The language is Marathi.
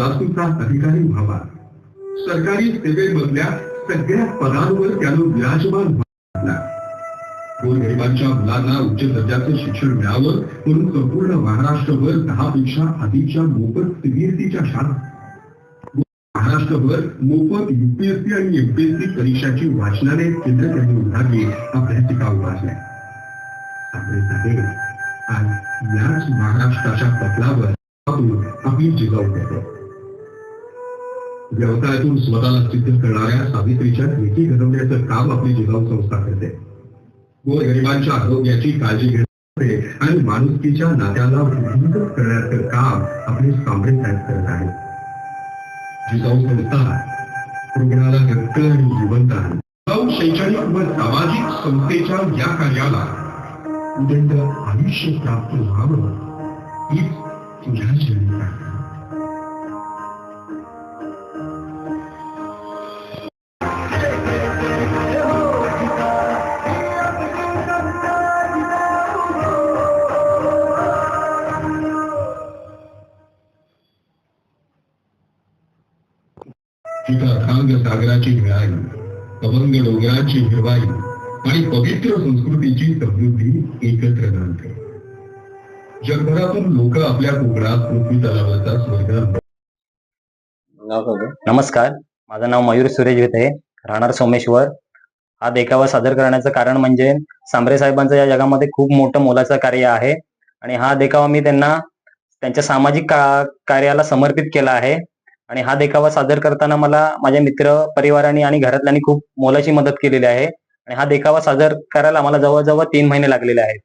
वास्तूचा अधिकारी व्हावा. सरकारी सेवेमधल्या सगळ्या पदांवर त्यानं विराजमान व्हायला गोरगरिबांच्या मुलांना उच्च दर्जाचं शिक्षण मिळावं म्हणून संपूर्ण महाराष्ट्रभर दहापेक्षा अधिकच्या मोफत सीबीएसईच्या शाळा. महाराष्ट्रभर मोफत युपीएससी आणि एमपीएससी परीक्षाची वाचनालय केंद्र त्यांनी उभारली अभ्यासिका उभारल्या. आज याच महाराष्ट्राच्या पटलावर आपण आपली जिजाऊ करतो व्यवसायातून स्वतःला सिद्ध करणाऱ्या सावित्रीच्या भेटी घडवण्याचं काम आपली जिजाऊ संस्था करते. गोरगरिबांच्या आरोग्याची काळजी घेते आणि माणुसकीच्या नात्याला वृद्धिंगत करण्याचं काम आपले सांबरे साहेब करत आहेत. जिजाऊ संस्था रुग्णाला रक्त आणि जिवंत आहे. शैक्षणिक व सामाजिक संस्थेच्या या कार्याला उदंड आयुष्य प्राप्त व्हावं हीच तुझ्या तिथं अथांग सागराची मिळाली. अभंग डोंगराची हिरवाई. आणि पवित्र संस्कृतीची समृद्धी एकत्र नांदते जगभरातून लोक आपल्या कोकणात पृथ्वी तलावाचा स्वर्ग नमस्कार. माझं नाव मयूर सुरेश घेते राहणार सोमेश्वर. हा देखावा सादर करण्याचं कारण म्हणजे सांबरे साहेबांचं या जगामध्ये खूप मोठं मोलाचं कार्य आहे. आणि हा देखावा मी त्यांना त्यांच्या सामाजिक का कार्याला समर्पित केला आहे. आणि हा देखावा सादर करताना मला माझ्या मित्र परिवाराने आणि घरातल्यांनी खूप मोलाची मदत केलेली आहे. आणि हा देखावा सादर करायला मला जवळजवळ तीन महिने लागलेले आहेत.